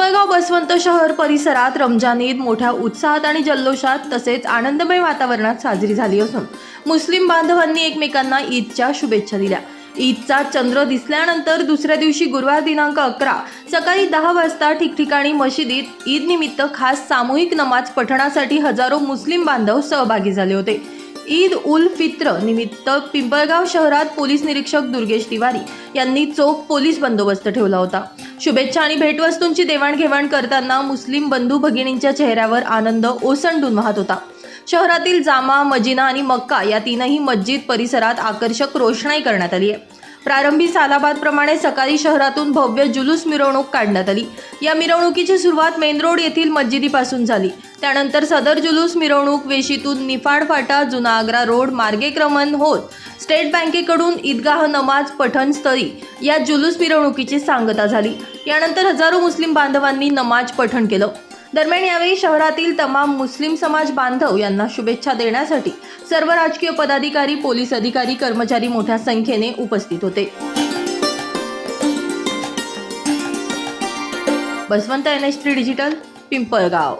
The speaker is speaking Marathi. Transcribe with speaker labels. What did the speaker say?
Speaker 1: पिंपळगाव बसवंत शहर परिसरात रमजान ईद मोठ्या उत्साहात आणि जल्लोषात तसेच आनंदमय वातावरणात साजरी झाली असून मुस्लिम बांधवांनी एकमेकांना ईदच्या शुभेच्छा दिल्या. ईदचा चंद्र दिसल्यानंतर दुसऱ्या दिवशी गुरुवार दिनांक अकरा सकाळी दहा वाजता ठिकठिकाणी मशिदीत ईद निमित्त खास सामूहिक नमाज पठणासाठी हजारो मुस्लिम बांधव सहभागी झाले होते. ईद उल फित्र निमित्त पिंपळगाव शहरात पोलीस निरीक्षक दुर्गेश तिवारी यांनी चोख पोलीस बंदोबस्त ठेवला होता. शुभेच्छा आणि भेटवस्तूंची देवाणघेवाण करताना मुस्लिम बंधू भगिनींच्या चेहऱ्यावर आनंद ओसंडून वाहत होता. शहरातील जामा मजिना आणि मक्का या तीनही मस्जिद परिसरात आकर्षक रोषणाई करण्यात आली आहे. प्रारंभी सालाबादप्रमाणे सकाळी शहरातून भव्य जुलूस मिरवणूक काढण्यात आली. या मिरवणुकीची सुरुवात मेन रोड येथील मस्जिदीपासून झाली. त्यानंतर सदर जुलूस मिरवणूक वेशीतून निफाड फाटा जुना आग्रा रोड मार्गे क्रमण होत. स्टेट बँकेकडून ईदगाह नमाज पठणस्थळी या जुलूस मिरवणुकीची सांगता झाली. यानंतर हजारो मुस्लिम बांधवांनी नमाज पठण केलं. दरम्यान यावेळी शहरातील तमाम मुस्लिम समाज बांधव यांना शुभेच्छा देण्यासाठी सर्व राजकीय पदाधिकारी पोलीस अधिकारी कर्मचारी मोठ्या संख्येने उपस्थित होते. Baswant N H three digital Pimpalgaon.